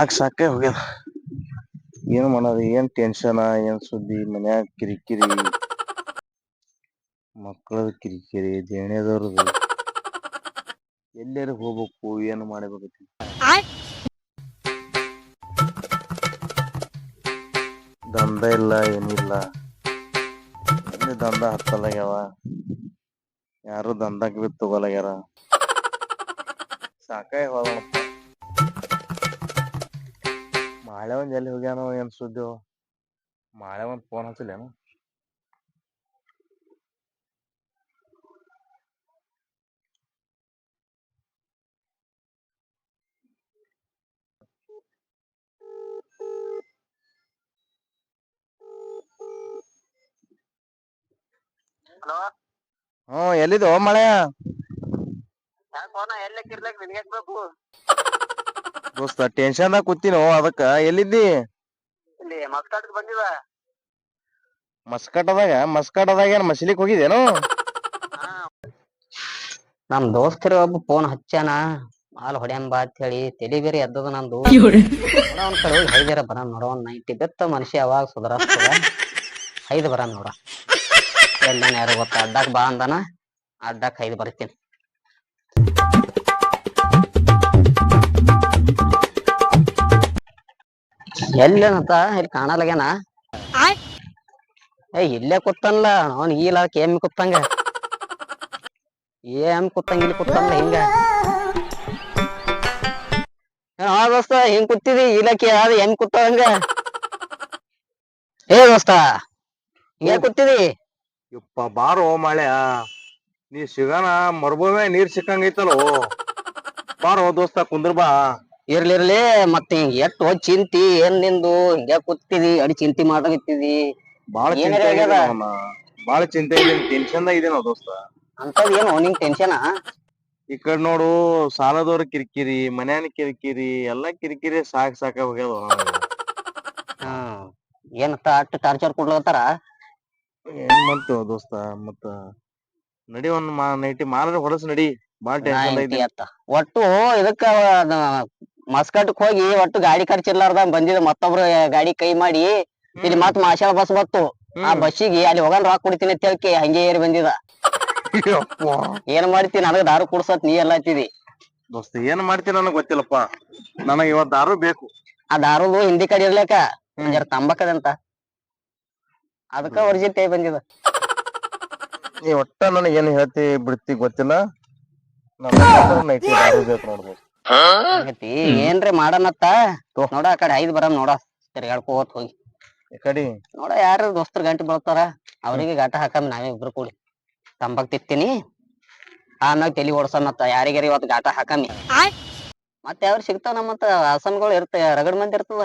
ಸಾಕ್ ಸಾಕೆ ಹೋಗ್ಯದ. ಏನ್ ಮಾಡೋದು ಏನ್ ಟೆನ್ಷನ್ ಏನ್ ಸುದ್ದಿ ಮನ್ಯಾಗ ಕಿರಿಕಿರಿ. ಮಕ್ಕಳದ ಕಿರಿಕಿರಿ ದೇಣೆದವ್ರದ್ದು ಎಲ್ಲಾರು ಹೋಗ್ಬೇಕು ಏನು ಮಾಡಬೇಕು ದಂಧ ಇಲ್ಲ ಏನಿಲ್ಲ. ಎಲ್ಲಿ ದಂಧ ಹತ್ತಲಾಗ್ಯಾವ? ಯಾರು ದಂಧಕ್ಕೆ ಬಿತ್ತು ತಗೋಲಾಗ್ಯಾರ ಸಾಕೇ ಹೋಗೋಣಪ್ಪ ಮಾಳೆ ಒಂದ್ ಎಲ್ಲಿ ಹೋಗ್ಯಾನೋ ಏನು ಸುದ್ದಿ ಮಾಳವನ್ ಮಾಳೆ ಫೋನ್ ಹಚ್ಚಲೇನು ಹ್ಮ್ ಎಲ್ಲಿದೋ ಮಳೆ ಯಾಕೆ ಫೋನ ಎಲ್ಲೇ ಕಿರ್ಲಕ್ ನಿನ್ಗೆ ಬೇಕು ದೋಸ್ತ ಟೆನ್ಷನ್ದಾಗ ಕೂತಿನೋ ಅದಕ್ಕ ಎಲ್ಲಿದ್ದಿ? ಇಲ್ಲಿ ಮಸ್ಕಾಟ್ಗೆ ಬಂದಿವ ಮಸ್ಕಟದಾಗ ಮಸ್ಕಟದಾಗ ಏನ್ ಮಸಲಿಕ್ ಹೋಗಿದೇನು ನಮ್ ದೋಸ್ತರು ಒಬ್ಬ ಫೋನ್ ಹಚ್ಚಾನ ಮಾಲ್ ಹೊಡ್ಯಾಂಬ ಬಾ ಅಂತ ಹೇಳಿ ತಲಿ ಬೇರೆ ಎದ್ದದ ನಂದು. ಒಂದ್ ಕಡೆ ಹೋಗಿ ಹೈದಾರ ಬರ ನೋಡ ಒಂದ್ ನೈಂಟಿ ಬೆತ್ತ ಮನುಷ್ಯ ಯಾವಾಗ ಸುಧಾರಿಸ್ತದ ಹೈದ್ ಬರ ನೋಡ. ಎಲ್ಲ ಯಾರು ಗೊತ್ತ ಅಡ್ಡಕ್ ಬಾ ಅಂದಾನ ಅಡ್ಡಕ್ ಹೈದ್ ಬರ್ತೀನಿ. ಎಲ್ಲೇನತ್ತ ಇಲ್ಲಿ ಕಾಣಲಾಗ್ಯಾನ ಏ ಇಲ್ಲೇ ಕೂತನ್ಲ. ಅವ್ನ್ ಈಲ ಕೆಮ್ಮಿ ಕೂತಂಗ? ಏನ್ ಕೂತಂಗ ಇಲ್ಲಿ ಕೂತಂಗ ಹಿಂಗ? ಹಾ ದೋಸ್ತ ಹಿಂಗ್ ಕೂತಿದಿ? ಇಲಕ್ಕೆ ಯಾವ್ದು ಹೆಂಗ್? ಕೂತಂಗ ಏ ದೋಸ್ತ ಹಿಂಗ್ ಕೂತಿದಿ? ಯಪ್ಪ ಬಾರೋ ಮಳೆ ನೀ ಸಿಗನ ಮರುಭೂಮಿ ನೀರ್ ಸಿಕ್ಕಂಗೈತಲ್ಲೋ. ಬಾರೋ ದೋಸ್ತ ಕುಂದ್ರ ಬಾ ಇರ್ಲಿ ಇರ್ಲಿ ಮತ್ತೆ ಹಿಂಗ್ ಎಟ್ಟು ಚಿಂತಿ ಏನ್ ನಿಂದು? ಹಿಂಗ ಕೂತಿದಿ ಅಡಿ ಚಿಂತಿ ಮಾಡಕತ್ತಿದಿ ಬಾಳ ಏನಾರ ಚಿಂತೆ ಆಗ್ಯದ? ಬಾಳ ಚಿಂತೆ ಟೆನ್ಷನ್ ಇದೇನೋ ದೋಸ್ತ? ಅಂತದ್ ಏನು ನಿಂಗ್ ಟೆನ್ಷನ್ ಈ ಕಡೆ ನೋಡು ಸಾಲದವ್ರ ಕಿರಿಕಿರಿ ಮನ್ಯಾನ ಕಿರಿಕಿರಿ ಎಲ್ಲಾ ಕಿರಿಕಿರಿ ಸಾಕ್ ಸಾಕ ಹೋಗ್ಯದ ಏನತ್ತ ಅಟ್ಟು ಟಾರ್ಚರ್ ಕೊಡ್ಲತ್ತಾರ? ಏನ್ ಮಾಡ್ತೇವ ದೋಸ್ತ ಮತ್ತ ನಡಿ ಒಂದ್ ಮಾ ನೈಟಿ ಮಾರ ಹೊಡಸ್ ನಡಿ ಬಾಳ ಟೆನ್ಷನ್ ಐತಿ ಅತ್ತ ಒಟ್ಟು ಇದಕ್ಕ ಮಸ್ಕಟ್ಕ್ ಹೋಗಿ ಒಟ್ಟು ಗಾಡಿ ಖರ್ಚಿರ್ಲಾರ್ದ ಬಂದಿದ ಮತ್ತೊಬ್ರು ಗಾಡಿ ಕೈ ಮಾಡಿ ಇಲ್ಲಿ ಮತ್ ಮಾಶಾಳ ಬಸ್ ಬತ್ತು ಆ ಬಸ್ಸಿಗೆ ಅಲ್ಲಿ ಹೋಗನ್ ರಾಕ್ ಕುಡಿತೀನಿ ಅಂತ ಹೇಳಿ ಹಂಗೆ ಏರಿ ಬಂದಿದ. ಏನ್ ಮಾಡ್ತಿ? ನನಗ ದಾರು ಕುಡ್ಸತ್ ನೀ ಎಲ್ಲ ಹತ್ತಿದಿ ದೋಸ್ತ ಏನ್ ಮಾಡ್ತೀನಿ ನನಗ್ ಗೊತ್ತಿಲ್ಲಪ್ಪ. ನನಗ ಇವತ್ ದಾರು ಬೇಕು. ಆ ದಾರು ಹಿಂದಿ ಕಡೆ ಇರ್ಲಕ. ಜರ ತಂಬಕದಂತ ಅದಕ್ಕ ಒರ್ಜಿನ್ ಕೈ ಬಂದಿದ. ನೀ ಒಟ್ಟ ನನಗ್ ಏನ್ ಹೇಳ್ತಿ ಬಿಡ್ತಿ ಗೊತ್ತಿಲ್ಲ. ದಾರು ಬೇಕು ನೋಡ್ಬೋದು ಏನ್ರಿ ಮಾಡನತ್ತ? ನೋಡ ಆ ಕಡೆ ಐದ್ ಬರಮ್ ನೋಡ ತಿರ್ಗಾಡ್ಕೋತ್ ಹೋಗಿ. ಈ ಕಡಿ? ನೋಡ ಯಾರ ದೋಸ್ತರ್ ಗಂಟೆ ಬೀಳ್ತಾರ? ಅವ್ರಿಗೆ ಗಾಟ ಹಾಕಮ್ ನಾವೇ ಇಬ್ರು ಕೂಡಿ. ತಂಬಾಕ್ ತಿತ್ತೀನಿ. ಆಮ್ಯಾಗ ತಲಿ ಓಡ್ಸಮತ್ತ ಯಾರಿಗಾರ ಇವತ್ತು ಗಾಟ ಹಾಕಮಿ ಮತ್ತೆ ಯಾವ್ರು ಸಿಗ್ತಾವ ನಮ್ಮಂತ ಆಸನ್ಗಳು ಇರ್ತ ರಗಡ್ ಮಂದಿ ಇರ್ತದ.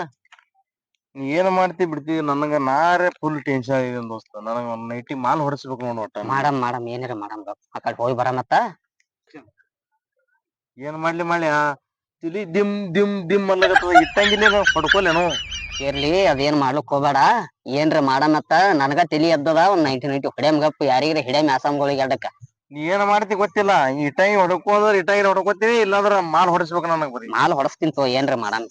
ನೀ ಏನ್ ಮಾಡ್ತಿ ಬಿಡ್ತಿ? ನನಗ ನಾರೇ ಫುಲ್ ಟೆನ್ಷನ್ ಇದೆ ದೋಸ್ತ. ನನಗ ಒಂದ್ ನೈಟಿ ಮಾಲ್ ಹೊಡಿಸ್ಬೇಕು ನೋಡ್ ಒಟ್ಟ. ಮಾಡಮ್ ಮಾಡಮ್ ಏನಾರ ಮಾಡಮ್. ಆ ಕಡೆ ಹೋಗಿ ಬರಮತ್ತ ಏನ್ ಮಾಡ್ಲಿ ಮಾಡ್ಲಿ ತಿಲಿ ದಿಮ್ ದಿಮ್ ದಿಮ್ ಅನ್ಲಾಗತ್ತದ ಇಟ್ಟಂಗಿಲ್ಲ ಪಡ್ಕೊಲೇನು ಇರ್ಲಿ ಅದೇನ್ ಮಾಡ್ಲಿಕ್ ಹೋಗ್ಬೇಡ. ಏನ್ರ ಮಾಡಮತ್ತ ನನಗ ತಲಿ ಎದ್ದದ ಒಂದ್ ನೈಂಟಿ ನೈಂಟಿ ಹೊಡ್ಯಾಮ್ ಗಪ್ ಯಾರಿಗ್ರ ಹಿಡ್ಯಾಮ್ ಆಸಮ್ಗಳಿಗೆ ಎರಡಕ್ಕ ನೀ ಏನ್ ಮಾಡ್ತಿ ಗೊತ್ತಿಲ್ಲ ಇಟ್ಟಂಗಿ ಹೊಡ್ಕೋದ್ರ ಇಟ್ಟಂಗಿ ಹೊಡ್ಕೋತೀನಿ ಇಲ್ಲಾಂದ್ರ ಮಾಲ್ ಹೊಡಿಸ್ಬೇಕು ನನಗ್ ಬರೀ ಮಾಲ್ ಹೊಡಸ್ತೀನಿ ತೋ ಏನ್ರ ಮಾಡಮ್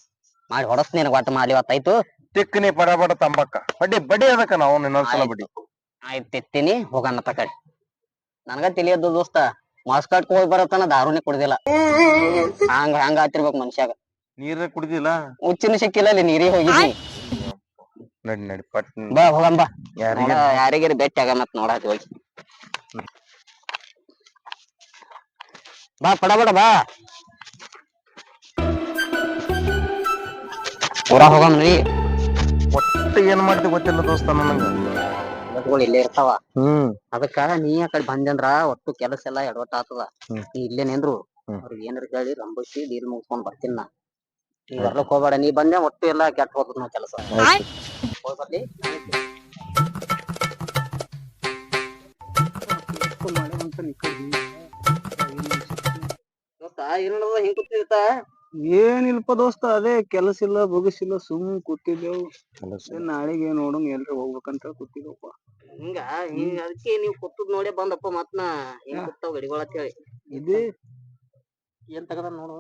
ಮಾಡಿ ಹೊಡಸ್ತೀನಿ ಒಟ್ಟ ಮಾಲ್ ಇವತ್ತಾಯ್ತು. ತಿಕ್ಕನಿ ಪಡ ಬಡ ತಂಬಕ್ಕ ಬಡ್ಡಿ ಬಡ್ಡಿ ಅದಕ್ಕ ನಾವು ಇನ್ನೊಂದ್ಸಲ ಬಡ್ಡಿ? ಆಯ್ತು ತಿತ್ತೀನಿ ಹೋಗಣ ಕಡೆ ನನಗ ತಿಳಿಯದ್ದು ದೋಸ್ತ. ಮಾಸ್ಕಾಟ್ ಹೋಗಿ ಬರತನ ದಾರುನೇ ಕುಡ್ದಿಲ್ಲ. ಹಂಗ ಹಂಗ ಆತಿರ್ಬೇಕು ಮನುಷ್ಯಾಗ. ನೀರ ಕುಡ್ದಿಲ್ಲ? ಉಚ್ಚಿನ ಸಿಕ್ಕಿಲ್ಲ ಅಲ್ಲಿ ನೀರಿಗೆ ಹೋಗಿದ್ವಿ ನಡಿ ನಡಿ ಪಟ್ ಬಾ ಹೋಗಂ ಬಾ. ಯಾರಿಗಾರ ಬೆಟ್ಟಿ ಆಗ ಮತ್ ನೋಡಾತಿ ಹೋಗಿ. ಬಾ ಪಡ ಬಡ ಬಾ. ಊರ ನಡಿ ಒಟ್ಟು ಏನ್ ಮಾಡ್ತಿ ಗೊತ್ತಿಲ್ಲ ದೋಸ್ತ ನನಗ. ಬಸ್ಗಳು ಇಲ್ಲೇ ಇರ್ತಾವ. ಹ್ಮ್. ಅದಕ್ಕ ನೀ ಆ ಕಡೆ ಬಂದಂದ್ರ ಒಟ್ಟು ಕೆಲಸ ಎಲ್ಲಾ ಎಡವಟ್ಟ ಆತದ. ಹ್ಮ್. ನೀ ಇಲ್ಲೇ ನಿಂದ್ರು ಹ್ಮ್. ಅವ್ರಿಗೆ ಏನಾರ ಹೇಳಿ ರಂಬಸಿ ಡೀಲ್ ಮುಗಿಸ್ಕೊಂಡ್ ಬರ್ತೀನಿ ನಾ. ನೀ ಬರ್ಲಕ್ ಹೋಗ್ಬೇಡ ನೀ ಬಂದೆ ಒಟ್ಟು ಎಲ್ಲಾ ಕೆಟ್ಟ ಹೋಗ್ತದ ನಾವ್ ಕೆಲಸ. ಹೋಗ್ ಬರ್ಲಿ ದೋಸ್ತ ಏನ್ ನಡ್ದದ ಹಿಂಗ್ ಕೂತಿರ್ತ ಏನಿಲ್ಪ ದೋಸ್ತ ಅದೇ ಕೆಲಸ ಇಲ್ಲ ಬೊಗಸಿಲ್ಲ ಸುಮ್ ಕೂತಿದ್ದೆವು. ನಾಳೆಗೆ ನೋಡೋಣ ಎಲ್ರ ಹೋಗ್ಬೇಕಂತ ಹೇಳಿ ಕೂತಿದ್ದೆವಪ್ಪ. ಹಿಂಗ ಹಿಂಗ ಅದಕ್ಕೆ ನೀವ್ ಕೂತದ್ ನೋಡೇ ಬಂದಪ್ಪ ಮತ್ ನಾ ಏನ್ ಕೂತಾವ್ ಗಡಿಗಳ ಅಂತ ಹೇಳಿ. ಇದು. ಏನ್ ತಗದ ನೋಡು.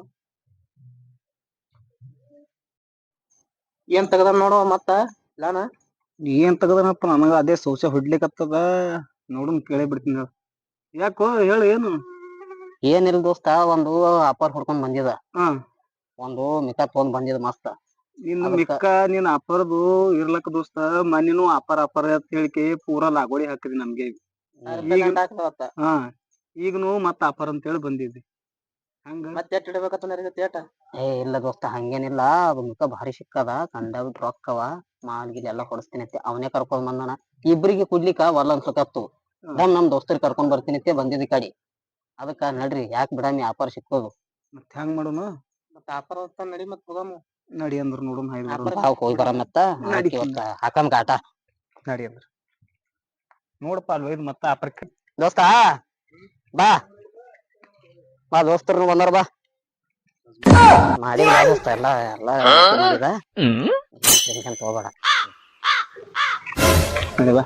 ಏನ್ ತಗದ ನೋಡುವ ಮತ್ತ ಲಾನ? ಏನ್ ತಗದನಪ್ಪ ನನಗ ಅದೇ ಸೋಸೆ ಹೊಡ್ಲಿಕತ್ತದ. ನೋಡುನ್ ಕೇಳೇ ಬಿಡ್ತೀನಿ ಹೇಳು. ಯಾಕೋ ಹೇಳು ಏನು? ಏನಿಲ್ಲ ದೋಸ್ತ ಒಂದು ಆಪರ್ ಹೊಡ್ಕೊಂಡ್ ಬಂದಿದ. ಹಾ. ಒಂದು ಮಿಕ ತೊಗೊಂಡ್ ಬಂದಿದ ಮಸ್ತ್. ನಿನ್ನ ಅದಕ್ಕ- ಮಿಕ್ಕ ನಿನ್ ಅಪ್ಪರದು ಇರ್ಲಕ್ಕ ದೋಸ್ತ ಮನಿನು ಅಪ್ಪರ ಅಪ್ಪರ ಅಂತ ಹೇಳಿಕೆ ಪೂರಾ ಲಾಗೋಳಿ ಹಾಕಿದ್ರಿ ನಮ್ಗೆ. ಈಗ- ಹಾ ಈಗನು ಮತ್ತ ಅಪ್ಪರ್ ಅಂತ ಹೇಳಿ ಬಂದಿದ್ವಿ. ಹಂಗ? ಮತ್ತೆ ಎಟ್ ಇಡ್ಬೇಕತ್ತ ನನಗೆ ಏಟ ಏ ಇಲ್ಲ ದೋಸ್ತ ಹಂಗೇನಿಲ್ಲ. ಅದು ಮುಖ ಭಾರಿ ಸಿಕ್ಕದ. ಕಂಡಬಿಟ್ಟು ರೊಕ್ಕವ ಮಾಲ್ಗಿಲ್ ಎಲ್ಲ ಕೊಡಿಸ್ತೀನಿ ಅಂತ. ಅವನೇ ಕರ್ಕೊಂಡ್ ಬಂದನ. ಇಬ್ರಿಗೆ ಕುಡ್ಲಿಕ್ಕ ಒಲ್ಲ ಅನ್ಸಕತ್ತು ಹ್ಮ್. ನಮ್ ದೋಸ್ತರ್ ಕರ್ಕೊಂಡ್ ಬರ್ತೀನಿ ಅಂತ ಬಂದಿದ್ ಕಡಿ. ಅದಕ್ಕ ನಡ್ರಿ ಯಾಕ್ ಬಿಡಮಿ ಆಫರ್ ಸಿಕ್ಕೋದು. ಮತ್ ಹೆಂಗ್ ಮಾಡೋನು? ಮತ್ತ ಆಫರ್ ನಡಿ ಮತ್ ಹೋಗಮ್ಮ ನಡಿ ಅಂದ್ರ ನೋಡು ಹಾಯ್ದು ಬರೋಣ ಬಾವ್ ಹೋಗಿ ಬರ ಮತ್ತ. ನಡಿ. ಇವತ್ತ ಕಾಟ. ನಡಿ ಅಂದ್ರ. ನೋಡಪ್ಪ ಅಲ್ಲಿ ಒಯ್ದು ಮತ್ತ ಅಪರಕ್ಕೆ ದೋಸ್ತ ಬಾ. ಬಾ ದೋಸ್ತರು ಬಂದಾರ ಬಾ. ಮಾಡಿ ದೋಸ್ತ ಎಲ್ಲ ಎಲ್ಲ ಮಾಡಿದ. ಟೆನ್ಷನ್ ತಗೋಬೇಡ. ನಡಿ ಬಾ.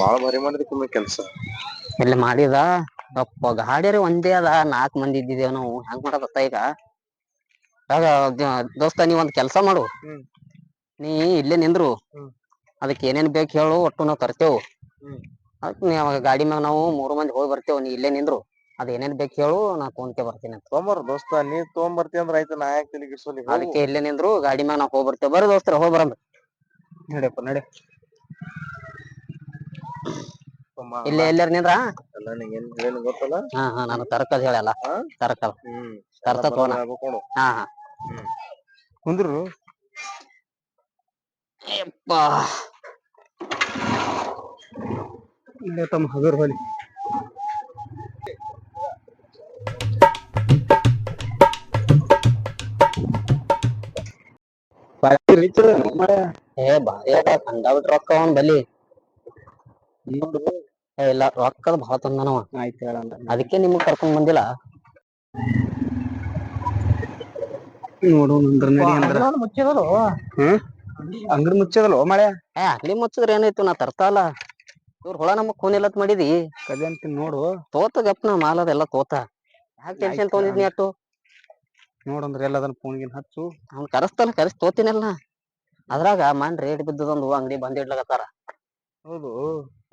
ಬಾಳ ಭಾರಿ ಮಾಡಿದ್ರಿ ಕೆಲ್ಸ. ಇಲ್ಲಿ ಮಾಡಿದ? ಯಪ್ಪ ಗಾಡಿರಿ ಒಂದೇ ಅದ ನಾಲ್ಕ್ ಮಂದಿ ಇದ್ದಿದ್ದೇವ್ ನಾವು. ಹೆಂಗ್ ಮಾಡದತ್ತ ಈಗ? ಆಗ ದೋಸ್ತ ನೀ ಒಂದ್ ಕೆಲಸ ಮಾಡು. ನೀ ಇಲ್ಲೇ ನಿಂದ್ರು. ಅದಕ್ಕೆ ಏನೇನ್ ಬೇಕು ಹೇಳು ಒಟ್ಟು ನಾವ್ ತರ್ತೇವು. ನೀ ಅವಾಗ ಗಾಡಿ ಮ್ಯಾಗ ನಾವು ಮೂರು ಮಂದಿ ಹೋಗಿ ಬರ್ತೇವ್ ನೀ ಇಲ್ಲೇ ನಿಂದ್ರು. ಅದ್ ಏನೇನ್ ಬೇಕು ಹೇಳು ನಾ ತೊಗೊಂಡ್ಕೆ ಬರ್ತೀನಿ ಅಂತ. ತೊಂಬರ್ ದೋಸ್ತ ನೀ ತೊಗೊಂಬರ್ತಿ ಅಂದ್ರ ಆಯ್ತು ನಾ ಯಾಕೆ ತಲೆ ಗಿಡ್ಸೋಲಿ ಅದಕ್ಕೆ ಇಲ್ಲೇ ನಿಂದ್ರು ಗಾಡಿ ಮ್ಯಾಗ ನಾವ್ ಹೋಗಿ ಬರ್ತೇವ್. ಬರ್ರಿ ದೋಸ್ತರ ಹೋಗಿ ಬರಮ್ ನಡಿಯಪ್ಪ ನಡಿ. ಇಲ್ಲೇ ಎಲ್ಲಾರ ನಿಂದ್ರ? ಹಾ ಹಾ ನಾನು ತರಕಲ್ ಹೇಳಲ್ಲ. ಹಾ? ತರಕಲ್ ಹ್ಮ್ ತರ್ತ ತಗೋಣ. ಹಾ ಹಾ. ಕುಂದ್ರು. ಯಪ್ಪ. ನಡಿ ತಮ್ಮ ಹಗರ್ ಹೊಲಿ. ಏ ಬಾಯ್. ಅದ ಕಂಡಾಬಿಟ್ಟು ರೊಕ್ಕ ಅವನ್ ಬಲಿ ಏ ಇಲ್ಲ ರೊಕ್ಕದ ಭಾಳ ತಂದನವ. ಆಯ್ತು ಹೇಳಂದ ಅದಕ್ಕೆ ನಿಮಗ್ ಕರ್ಕೊಂಡ್ ಬಂದಿಲ್ಲ? ನೋಡು ಅಂದ್ರ ನಡಿ ಅಂದ್ರ. ಮುಚ್ಚಿದ್ರು ಹ್ಮ್? ಅಂಗಡಿ ಮುಚ್ಚದಲ್ಲ ಮಳೆ? ಏ ಅಂಗಡಿ ಮುಚ್ಚದ್ರ ಏನಾಯ್ತು ನಾ ತರ್ತಾಲ ಇವ್ರ ಹೊಳ ನಮಗ್ ಫೋನ್ ಇಲ್ಲತ್ ಮಾಡಿದಿ. ಕದೆ ಅಂತೀನಿ ನೋಡು. ತೋತ ಗಪ್ನ ಮಾಲ್ ಅದೆಲ್ಲ ತೋತ. ಯಾಕೆ ಟೆನ್ಷನ್ ತೊಗೊಂಡಿದ್ನಿ ಅಟ್ಟು? ನೋಡಂದ್ರ ಫೋನ್ ಗಿನ್ ಹಚ್ಚು. ಅವ್ನ್ ಕರೆಸ್ತಲ್ಲ ಕರೆಸ್ ತೋತಿನಲ್ಲ. ಅದ್ರಾಗ ಮನ್ ರೇಟ್ ಬಿದ್ದದೊಂದು ಅಂಗಡಿ ಬಂದ್ ಇಡ್ಲಕತ್ತಾರ. ಹೌದು.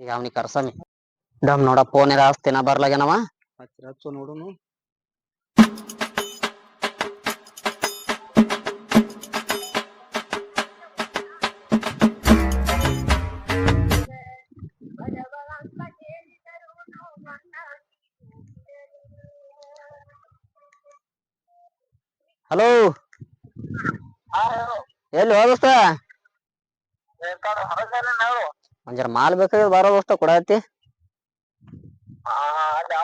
ಈಗ ಅವ್ನಿಗೆ ಕರ್ಸಮಿ. ಡಮ್ ನೋಡ ಫೋನ್ ಹಚ್ತೀನ ಬರ್ಲಾಗೇನವ ಹಚ್ಚ ಹಚ್ಚು ನೋಡುನು. ಹಲೋ? ಎಲ್ಲಿ ಹೋದಸ್ತ ಒಂದ್ ಜರ ಮಾಲ್ ಬೇಕಾಗಿದ್ ಬಾರೋ ದೋಸ್ತ ಕೊಡತ್ತಿ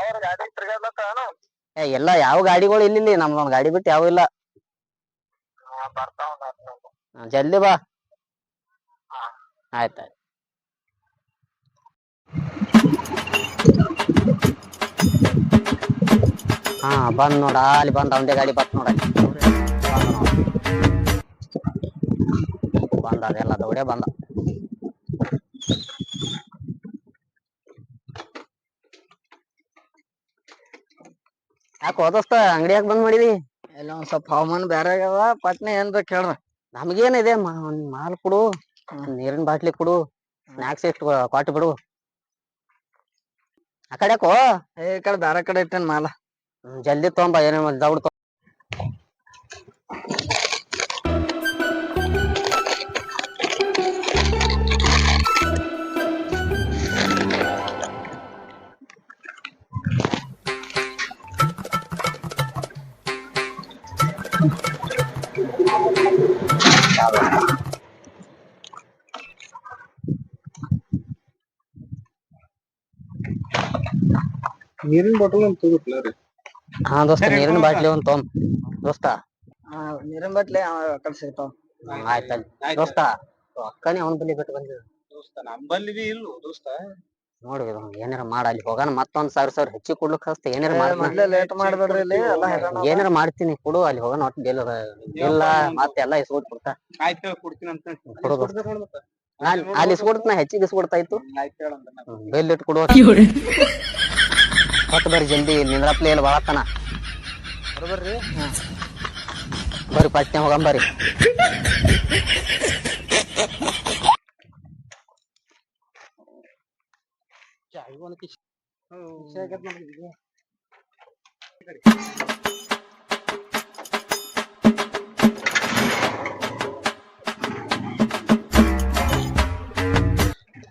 ಏ ಎಲ್ಲ ಯಾವ ಗಾಡಿಗಳು ಇಲ್ಲಿ ನಮ್ದು ಒಂದ್ ಗಾಡಿ ಬಿಟ್ಟು ಯಾವ ಇಲ್ಲ. ಹಾ, ಜಲ್ದಿ ಬಾ. ಆಯ್ತಾಯ್ತು ಹಾ ಬಂದ್ ನೋಡ ಅಲ್ಲಿ ಬಂದ್ ಅವಂದೇ ಗಾಡಿ ಬತ್ ನೋಡ. ಅಲ್ಲಿ. ಬಂದ ನೋಡ. ಬಂದ ಅದೆಲ್ಲ ದೌಡೆ ಬಂದ. ಯಾಕೆ ಹೋದಸ್ತ ಅಂಗಡಿ ಯಾಕೆ ಬಂದ್ ಮಾಡಿದಿ? ಎಲ್ಲ ಒಂದ್ ಸ್ವಲ್ಪ ಹವಾಮಾನ ಬ್ಯಾರೆ ಆಗ್ಯದ ಪಟ್ನೆ ಏನ್ ಬೇಕು ಹೇಳ್ರ? ನಮ್ಗೇನಿದೆ ಒಂದ್ ಮಾಲ್ ಕೊಡು ನೀರಿನ ಬಾಟ್ಲಿ ಕೊಡು ಸ್ನಾಕ್ಸ್ ಇಷ್ಟು ಕೊಟ್ಟು ಬಿಡು. ಆ ಕಡೆಕೋ ಏ ಈ ಕಡೆ ಬ್ಯಾರೆ ಕಡೆ ಇಟ್ಟೇನ್ ಮಾಲ. ಜಲ್ದಿ ತೊಗೊಂಬ ಏನೇ ದೌಡ್ ನೀರಿನ ಬಾಟಲ್ ಅಂತ ತಗೋತಿಲ್ಲ ರೀ. ಹಾ ದೋಸ್ತ ನೀರಿನ. ಬಾಟ್ಲಿ ಒಂದ್ ತೊಗೊಂಬ ದೋಸ್ತ. ನೀರಿನ ಬಾಟ್ಲಿ ಕಡೆ ಸಿಗ್ತಾವ ಆಯ್ತಲ್ ದೋಸ್ತ ಅಕ್ಕನೇ ಅವನ ಬಲಿ ಬಿಟ್ಟು ಬಂದಿದ ದೋಸ್ತ ನಮ್ಮಲ್ಲಿ ಬಿ ಇಲ್ಲು ದೋಸ್ತ? ನೋಡಿ ಇದು ಏನಾರ ಮಾಡ ಅಲ್ಲಿ ಹೋಗೋಣ ಮತ್ತೊಂದ್ ಸಾವಿರ ಸಾವಿರ ಹೆಚ್ಚಿ ಕೊಡ್ಲಿಕ್ ಹಸ್ತ ಏನಾರ ಮಾಡ್ತೀನಿ. ಮೊದ್ಲೇ ಲೇಟ್ ಮಾಡ್ಬೇಡ್ರಿ ಇಲ್ಲಿ ಎಲ್ಲ ಏನಾರ ಮಾಡ್ತೀನಿ ಕೊಡು ಅಲ್ಲಿ ಹೋಗೋಣ ಒಟ್ಟು ಬಿಲ್ ಇಲ್ಲ ಮತ್ತೆ ಎಲ್ಲಾ ಇಸ್ಕೊಟ್ ಕೊಡ್ತಾ ಆಯ್ತು ಕೊಡ್ತೀನಿ ಅಂತ ಅಲ್ಲಿ ಇಸ್ಕೊಡ್ತ ನಾ ಹೆಚ್ಚಿಗೆ ಇಸ್ಕೊಡ್ತಾ ಇತ್ತು. ಇಟ್ ಬಿಲ್ ಇಟ್ಟು ಕೊಡು. ಹೊತ್ತು ಬರ್ರಿ ಜಲ್ದಿ ನಿಂದ್ರಪ್ಲೆ ಇಲ್ಲಿ ಬಾಳತನ ಬರ್ರಿ ಬರ್ರಿ ಪಟ್ನೆ ಹೋಗಂಬರ್ರಿ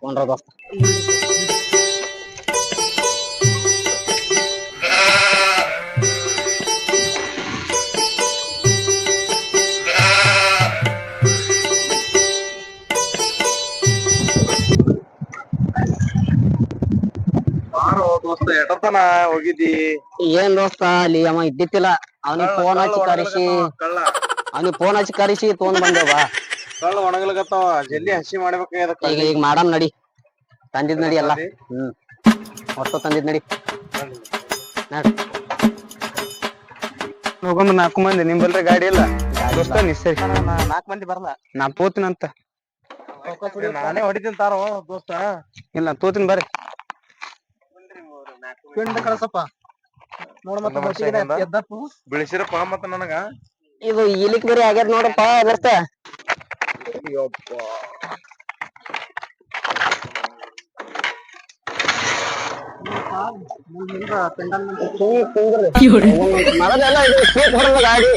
ಕೊಂಡ್ರ ದೋಸ್ತ ಬಾರೋ ಎಟತನ ಹೋಗಿದ್ದಿ? ಏನ್ ದೋಸ್ತ ಅಲ್ಲಿ ಅವ ಇದ್ದಿತ್ತಿಲ್ಲ. ಅವನಿಗೆ ಫೋನ್ ಹಚ್ಚಿ ಕರೆಸಿ. ಕಳ್ಳ. ಅವನಿಗೆ ಫೋನ್ ಹಚ್ಚಿ ಕರೆಸಿ ತೊಗೊಂಡ್ ಬಂದೇವ ಕಳ್ಳ ಒಣಗ್ಲಕತ್ತಾವ ಜಲ್ದಿ ಹಸಿ ಮಾಡ್ಬೇಕಾಗ್ಯದ ಈಗ ಈಗ ಮಾಡಮ್ ನಡಿ. ತಂದಿದ್ ನಡಿ ಎಲ್ಲ. ಹ್ಮ್. ಹೊಸ ತಂದಿದ್ ನಡಿ. ನಡ್. ಹೋಗಮ್ಮ ನಾಲ್ಕು ಮಂದಿ ನಿಂಬಲ್ರಿ ಗಾಡಿ ಇಲ್ಲ ದೋಸ್ತ ನೀ ಸರಿ. ನಾಲ್ಕ್ ಮಂದಿ ಬರಲ್ಲ. ನಾ ತೋತಿನಂತ. ನಾನೇ ಹೊಡಿತೀನಿ ತಾರೋ ದೋಸ್ತ. ಇಲ್ಲ ತೋತಿನ ಬರ್ರಿ. ಪಿಂಡ ಕಳ್ಸಪ್ಪ. ನೋಡ ಬಿಳಿಸಿರಪ್ಪ ಮತ್ತ ನನಗ? ಇದು ಇಲಿಕ್ ಬರಿ ಆಗ್ಯದ ನೋಡಪ್ಪ ಇದು ಸ್ಪೀಡ್ ಹೊಡೆದ ಗಾಡಿ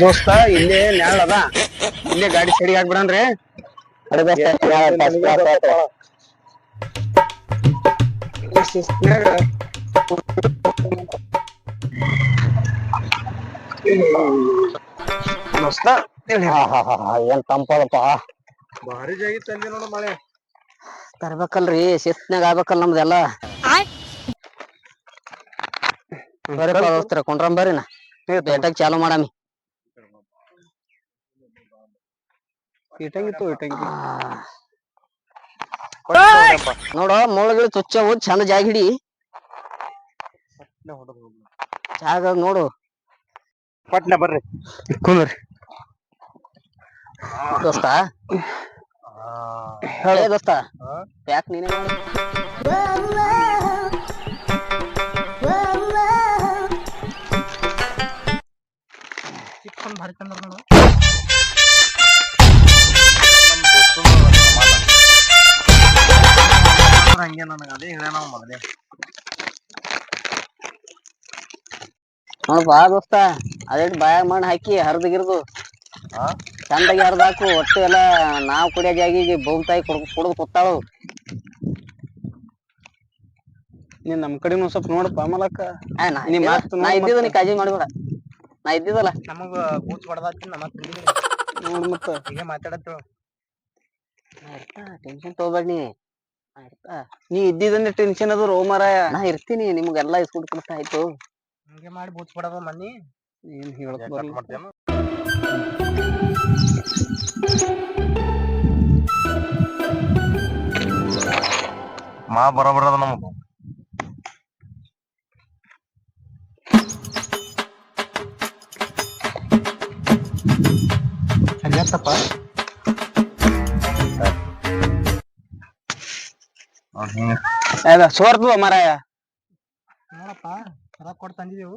ದೋಸ್ತ ಇಲ್ಲೇ ನ್ಯಾಳ ಅದ. ಇಲ್ಲೇ ಗಾಡಿ ಸರಿ ಹಾಕ್ಬಿಡನ್ರಿ ಏನ್ ತಂಪದಪ್ಪ. ಭಾರಿ ಜಾಗಿ ತಂದಿ ನೋಡ ಮಳೆ. ತರ್ಬೇಕಲ್ರಿ ಶಿಸ್ತ್ನಾಗ ಆಗ್ಬೇಕಲ್ ನಮ್ದೆಲ್ಲ. ಬರ್ರಿ ನಾ. ಕೊಂಡ್ರಂ ಬರ್ರಿನ ಬೇಟಾಗ್ ಚಾಲು ಮಾಡಾಮಿ. ಇಟ್ಟಂಗಿತ್ತು ಇಟಂಗಿ. ನೋಡ ಮುಳ್ಳುಗಳು ತುಚ್ಚವು ಚಂದ ಜಾಗ ಹಿಡಿ. ಜಾಗ ನೋಡು. ಪಟ್ನ ಬರ್ರಿ. ಕುಂದ್ರಿ. ದೋಸ್ತ. ಏ ದೋಸ್ತ. ಯಾಕೆ ನೀನೇ? ಭಾರಿ ಚಂದ ನೋಡು. ಹಂಗೆ ನನಗ ಅದೇ ಹೇಳ್ಯಾನ ಅವ ಮೊದಲೇ ನೋಡಪ್ಪ ದೋಸ್ತ. ಅದೇ ಬಾಯಾಗ ಮಣ್ಣು ಹಾಕಿ ಹರಿದು ಗಿರ್ದು ಚಂದಾಗಿ ಹರಿದು ಹಾಕು. ಒಟ್ಟು ಎಲ್ಲ ನಾವು ಕುಡಿಯೋ ಜಾಗಿಗೆ ಬೋಗ್ತಾಯಿ ಕುಡ್ದು ಕುಡ್ದು ಕೂತಾಳು. ನೀನ್ ನಮ್ ಕಡೆನು ಸ್ವಲ್ಪ ನೋಡಪ್ಪ ಮಲಕ್ಕ ನಾ ನೀ ಇದ್ದಿದ್ದ- ಮಾತ್ ನಾ ನೋಡ್ ಇದ್ದಿದ್ದು ನೀ ಕಾಜಿ ಮಾಡಬೇಡ. ನಾ ಇದ್ದಿದ್ದಲ್ಲ. ನಮಗ ಕೂಚ್ ಬಡದಾತಿ ನಮ್ಮ ನೋಡ್ ಮತ್ತ. ಹೀಗೆ ಮಾತಾಡತ್ತೇಳು ಟೆನ್ಷನ್ ತಗೋಬೇಡ ನೀ. ನೀ ಇದ್ದಿದಂದ್ರೆ ಟೆನ್ಷನ್ ಅದು ರೋಮರಾಯ ನಾ ಇರ್ತೀನಿ ನಿಮ್ಗೆಲ್ಲ ಇಸ್ಕೊಟ್ ಕೊಡ್ತಾ ಆಯ್ತು. ಹಂಗೆ ಮಾಡಿ ಬೂತ್ ಬಡದ ಮನ್ನಿ. ಏನ್ ಹೇಳಕ್ ಮಾ ಬರೋಬರ ಅದ ನಮಗ. ಹಂಗತ್ತಪ್ಪ ಅದ ಸೋರ್ತದ ಮಾರಾಯ. ನೋಡಪ್ಪ ಸರ ಕೊಟ್ಟು ತಂದಿದೆವು.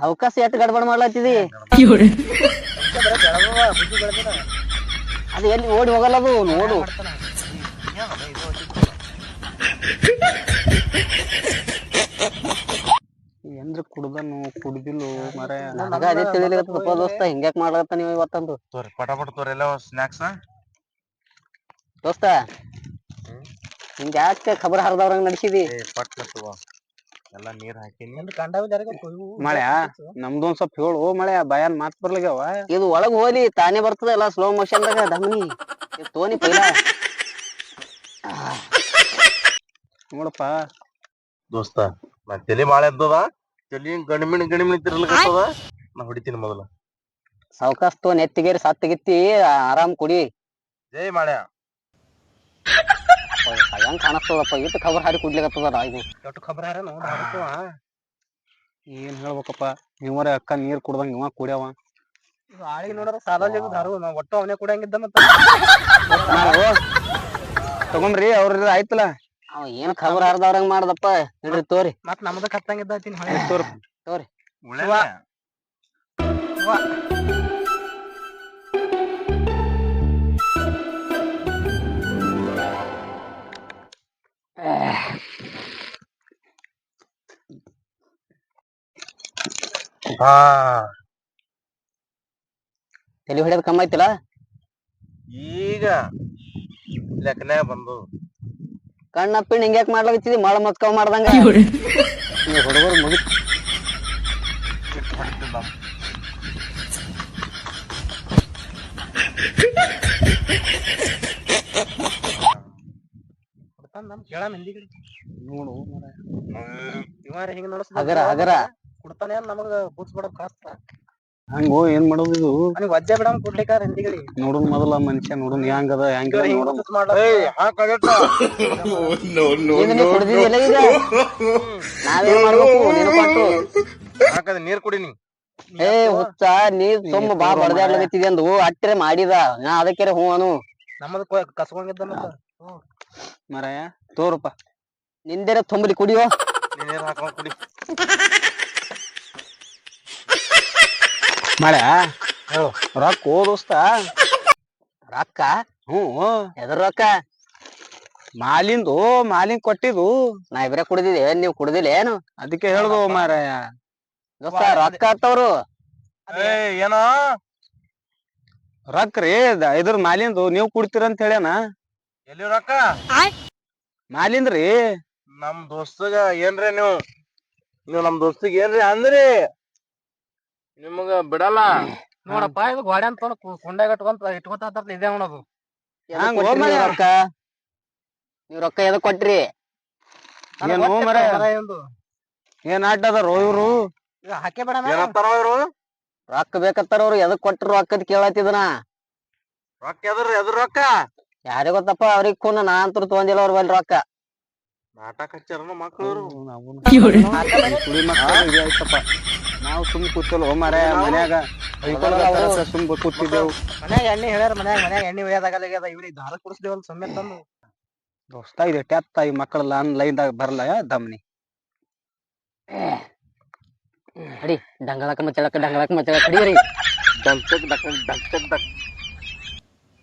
ಅವಕಾಶ ಎಟ್ ಗಡ್ಬಡ್ ಮಾಡ್ಲತ್ತಿದಿ. ಅದು ಎಲ್ಲಿ ಓಡಿ ಹೋಗಲ್ಲ ಅದು ನೋಡು. ಏನ್ರ ಕುಡ್ದನು ಕುಡ್ದಿಲ್ಲ ಮರ? ನನಗ ಅದೇ ತಿಳಿಲಿಕತ್ತದಪ್ಪ ದೋಸ್ತ ಹಿಂಗ್ಯಾಕ್ ಮಾಡ್ಲತ್ತ ನೀವು ಇವತ್ತಂದು. ತೋರಿ ಪಟಾಪಟ ತೋರಿ ಎಲ್ಲ ಸ್ನಾಕ್ಸ್ ದೋಸ್ತ ಹಿಂಗ ಯಾಕೆ ಖಬರ್ ಹರಿದವ್ರಂಗ್ ನಡ್ಸಿದಿ? ಪಟ್ಟ ಪಟ್ ತಗೋ. ಎಲ್ಲ ನೀರ್ ಹಾಕಿನಿ. ಎಂದು ಕಂಡಾವ ಜಾರಿಗೆ ಮಳ್ಯಾ ನಮ್ದೊಂದ್ ಸ್ವಲ್ಪ ಹೇಳು ಮಳೆ ಬಾಯನ್ ಮಾತ್ ಬರ್ಲಿಗವ ಇದು ಒಳಗ್ ಹೋಲಿ ತಾನೇ ಬರ್ತದ ಎಲ್ಲ ಸ್ಲೋ ಮೋಷನ್ದಾಗ ದಮ್ನಿ ಇದು ತೋನಿ ಪೈಲ. ನೋಡಪ್ಪ. ದೋಸ್ತ ನಾ ತಲೆ ಬಾಳ ಎದ್ದದ ತಲೆ ಗಣಮಿಣ ಗಣಮಿಣ ತಿರ್ಲಕತ್ತದ ನಾ ಹೊಡಿತೀನಿ ಮೊದಲ. ಸಾವ್ಕಾಸ್ ತೋ ನೆತ್ತಿಗೇರಿ ಸತ್ತಿಗಿತ್ತಿ ಆರಾಮ್ ಕುಡಿ. ಜೈ ಮಾಳ್ಯ ಹೆಂಗ್ ಕಾಣಿಸ್ತದಪ್ಪ ಇಟ್ಟು ಖಬರ್ ಹಾರಿ ಕುಡ್ಲಿಕತ್ತದ ಇದು. ಎಷ್ಟು ಖಬರ್ ಯಾರ ಏನ್ ಹೇಳ್ಬೇಕಪ್ಪ ಇವರ ಅಕ್ಕ ನೀರ್ ಕುಡ್ದಂಗ ಇವ ಕುಡ್ಯಾವ. ಆಳಿಗೆ ನೋಡ್ರ ಸಾಲಾಜ್ ದಾರು ಒಟ್ಟು ಅವನೇ ಕುಡಿಯಂಗಿದ್ದ ಮತ್ತ. ತಗೊಂಬ್ರಿ ಅವ್ರ ಆಯ್ತಲ್ಲ. ಅವ ಏನ್ ಖಬರ್ ಹರ್ದವ್ರಂಗ್ ಮಾಡ್ದಪ್ಪ? ಹೇಳ್ರಿ ತೋರಿ. ಮತ್ ನಮ್ದ ಕತ್ತಂಗ ಇದ್ದಾತೀನಿ ಹೊಳೆ ತೋರಿ. ಹಾ ತಲಿ ಹೊಡ್ಯೋದ್ ಕಮ್ಮ ಐತಿಲ್ಲ ಈಗ ಲೆಕ್ಕನೆ ಬಂದು ಕಣ್ಣಪ್ಪಿ ಹಿಂಗ್ಯಾಕ್ ಮಾಡ್ಲಾಗತ್ತಿದಿ ಮಳ ಮತ್ಕವ್ ಮಾಡ್ದಂಗ. ಹುಡುಗರು ಮುಗಿ ನೋಡು. ಇವಾರ ಹಿಂಗ ನೋಡಸ್ ಹಗರ ಹಗರ. ಕೊಡ್ತಾನೆ ನಮಗ ಬುಡ್ಸ್ ಬಿಡಕ್ ಕಾಸ್ತ ಹಂಗೋ ಏನ್ ಮಾಡೋದು ಇದು? ಅವ್ನಿಗೆ ವಜ್ಜೆ ಬಿಡಮ್ ಕೊಡ್ಲಿಕ್ಕಾರ ಹಿಂದಿಗಡಿ ನೋಡುನ್ ಮೊದಲ ಮನುಷ್ಯ ನೋಡುನ್ ಹೆಂಗದ ಹೆಂಗ ಹಿಂಗ ನೋಡುನ್ ಕುಡ್ದಿದ್ಯಲ್ಲ ಈಗ? ನಾವೇನ್ ಮಾಡ್ಬೇಕು? ನೀನು ಕೊಟ್ಟು. ಹಾಕದ ನೀರ್ ಕುಡಿ ನೀ. ಏ ಹುಚ್ಚ ನೀ ತುಂಬ ಬಾ ಬಡದಾಡ್ಲಾಗತ್ತಿದೆ ಅಂದು. ಅಟ್ಟರೆ ಮಾಡಿದ. ನಾ ಅದಕ್ಕೆ ಹ್ಞೂ ಅನು. ನಮ್ಮದು ಕಸ್ಕೊಂಡಿದ್ದ ಮರಾಯ ತೋರಪ್ಪ. ನಿಂದೇರ ತುಂಬಲಿ ಕುಡಿಯೋ. ನೀರ್ ಹಾಕೊಂಡ್ ಕುಡಿ. ಮಳೆ? ರೊಕ್ಕ ಓ ದೋಸ್ತ. ರೊಕ್ಕ? ಹ್ಞೂ. ಎದ್ರ ರೊಕ್ಕ? ಮಾಲಿಂದು ಮಾಲಿನ್ ಕೊಟ್ಟಿದ್ದು. ನಾ ಇಬ್ರೇ ಕುಡ್ದಿದೆ ನೀವ್ ಕುಡ್ದಿಲ್ಲ ಏನು? ಅದಕ್ಕೆ ಹೇಳ್ದು ಮಾರಾಯ. ದೋಸ್ತ ರೊಕ್ಕ ಆತವ್ರು. ಏನೋ? ರೊಕ್ಕ ರೀ ದ- ಇದ್ರ ಮಾಲಿಂದು. ನೀವ್ ಕುಡ್ತೀರಂತ ಹೇಳ್ಯಾನ. ಎಲ್ಲಿ ರೊಕ್ಕ? ಮಾಲಿಂದ್ರಿ ನಮ್ ದೋಸ್ತಗ ಏನ್ರಿ ನೀವು? ನೀವು ನಮ್ ದೋಸ್ತಿಗೆ ಏನ್ರಿ ಅಂದ್ರಿ? ನಿಮಗ ಬಿಡಲ್ಲ. ನೋಡಪ್ಪ ಇದು ಗೋಡೆ ಅಂತ ಕುಂಡ ಇಟ್ಕೊಂತ ಇಟ್ಕೊಂತ ಇದೇ ನೋಡೋದು ಹಂಗ್ ರೊಕ್ಕ? ನೀವ್ ರೊಕ್ಕ ಎದಕ್ ಕೊಟ್ರಿ ಏನು ಮರಾಯ? ಏನ್ ಆಟ ಅದಾರ ಇವ್ರು? ಹಾಕೇ ಬೇಡ ಏನಂತಾರ ಇವ್ರು? ರೊಕ್ಕ ಬೇಕತ್ತಾರ ಅವ್ರು ಎದಕ್ ಕೊಟ್ರು ರೊಕ್ಕದ್ ಕೇಳತ್ತಿದನ ರೊಕ್ಕ ಎದ್ರ ಎದ್ರ ರೊಕ್ಕ? ಯಾರಿಗ್ ಗೊತ್ತಪ್ಪ ಅವ್ರಿಗ್ ಖೂನ್ ನಾ ಅಂತೂ ತಗೊಂಡಿಲ್ಲ ಅವ್ರ ಬಲ್ಲಿ ರೊಕ್ಕ. ನಾಟಕ ಹಚ್ಚಾರ ಮಕ್ಕಳು ಕುಡಿ ಆಯ್ತಪ್ಪ ನಾವು ಸುಮ್ ಕೂತಲ್ಲ ಮಾರಾಯ ಮನ್ಯಾಗ. ಸುಮ್ ಕೂತಿದ್ದೆವು ಮನ್ಯಾಗ ಎಣ್ಣೆ ಹೇಳ್ಯಾರ ಮನ್ಯಾಗ ಮನ್ಯಾಗ ಎಣ್ಣೆ ಒಯ್ಯದಾಗಲ್ಲ ಇವ್ರಿಗೆ ದಾರ ಕುಡಿಸ್ದೇವಲ್ಲ ಸುಮ್ಮನೆ ತಂದು ದೋಸ್ತ ಇದೆ ಟ್ಯಾತ್ ಈ ಮಕ್ಕಳೆಲ್ಲ ಲೈನ್ ದಾಗ ಬರಲ್ಲ ದಮ್ನಿ ಅಡಿ ಡಂಗಳಕ ಮಚ್ಚಳಕ ಡಂಗಳಕ ಮಚ್ಚಳಕ ಕಡಿಯರಿ ದಂಚಕ್ ಡಕ್ ಡಂಚಕ್ ಡಕ್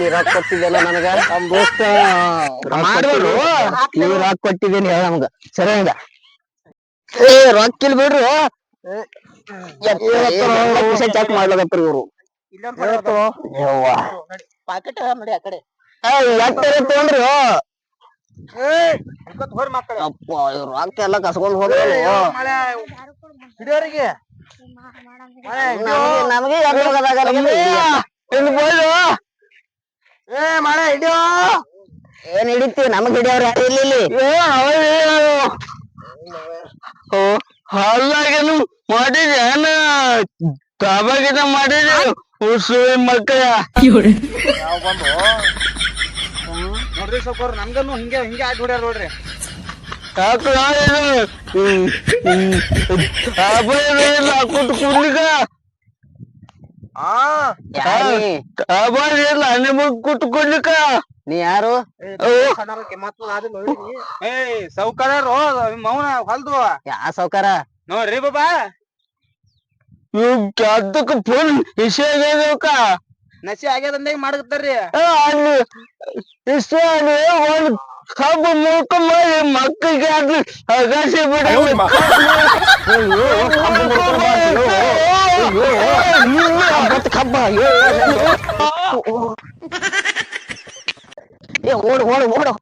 ನೀ ರೊಕ್ಕ ಕೊಟ್ಟಿದ್ದಲ್ಲ ನನಗ? ನಮ್ ದೋಸ್ತ. ನೀ ಕೊಟ್ಟಿದ್ದೀನಿ ಹೇಳ ನಮ್ಗ. ಸರಿ ಏ ರೊಕ್ಕ ಇಲ್ ಬಿಡ್ರಿ. ಚೆಕ್ ಮಾಡ್ಲಕತ್ರಿ ಇವ್ರು. ಯವ್ವ. ಪಾಕೆಟ್ ನೋಡಿ ಆ ಕಡೆ. ಎಟ್ಟರೆ ತಗೊಂಡ್ರಿ? ಅಪ್ಪ ಇವ್ರು ರೊಕ್ಕ ಎಲ್ಲ ಕಸ್ಕೊಂಡ್ ಹಿಡಿಯೋರಿಗೆ. ನಮಗೆ ಬೋಳು ಏ ಮಾಡ ಹಿಡಿಯೋ. ಏನ್ ಹಿಡಿತಿ? ನಮಗ್ ಹಿಡಿಯವ್ರ ಯಾರು ಇಲ್ಲಿ ಹಾಲಾಗೇನು ಮಾಡಿದೆ? ತಾಬಾಗಿನ ಮಾಡಿದೆ? ಉಸು ಮಕ್ಕಳ. ಯಾವ ಬಂದು? ನೋಡ್ರಿ ಸ್ವಲ್ಪ ನಮ್ಗನು ಹಿಂಗೆ ಹಿಂಗೆ ಆಗಿ ಹೊಡ್ಯಾರ ನೋಡ್ರಿ. ಹಾಕೊಟ್ಟು ಕುಡ್ಲಿಕ್ಕ ಯಾರ್ ನೀ? ತಾಬಾಗಿಲ್ಲ ನಿಮಗ್ ಕುಟ್ಕೊಡ್ಲಿಕ್ಕ ನೀ ಯಾರು ಏ ಸೌಕರ್ಯರು ಮೌನ ಹೊಲ್ದು ಯಾ ಸೌಕಾರ ನೋಡ್ರಿ ಬಾಬಾ ಇವ್ ಅದಕ್ಕೆ ಫುಲ್ ವಿಷಯ ಆಗ್ಯದಕ್ಕ ನಸಿ ಆಗ್ಯದಂದಾಗ ಮಾಡಕತ್ತಾರ್ರಿ ಅಲ್ಲಿ ಒಂದ್ ಕಬ್ಬ ಮಾಡಿ ಮಕ್ಕಳಿಗೆ ಅದು ಅಗಸಿ ಬಿಡ got the cover. Yeah, yeah, yeah. Yeah, water, water, water.